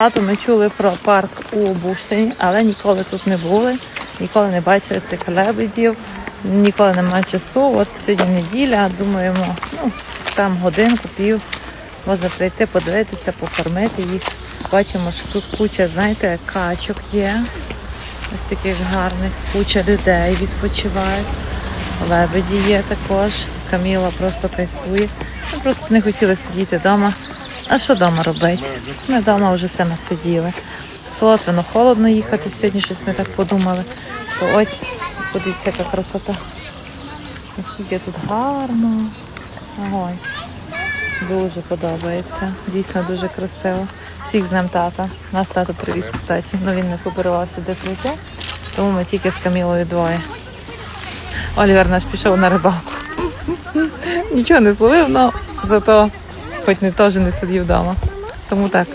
Багато ми чули про парк у Буштині, але ніколи тут не були, ніколи не бачили цих лебедів, ніколи немає часу. От сьогодні неділя, думаємо, ну там годинку, пів можна прийти, подивитися, покормити їх. Бачимо, що тут куча, знаєте, качок є. Ось таких гарних, куча людей відпочивають. Лебеді є також. Каміла просто кайфує. Ми просто не хотіли сидіти вдома. А що вдома робити? Ми вдома вже все насиділи. Солотвино холодно їхати. Сьогодні щось ми так подумали. То ось, подивіться, яка красота. Наскільки тут гарно. Ой. Дуже подобається. Дійсно дуже красиво. Всіх з ним тата. Нас тато привіз, кстати. Ну він не поберував сюди прийти. Тому ми тільки з Камілою двоє. Олівер наш пішов на рибалку. Нічого не зловив, але зато хоч не теж не сидів вдома. Тому так.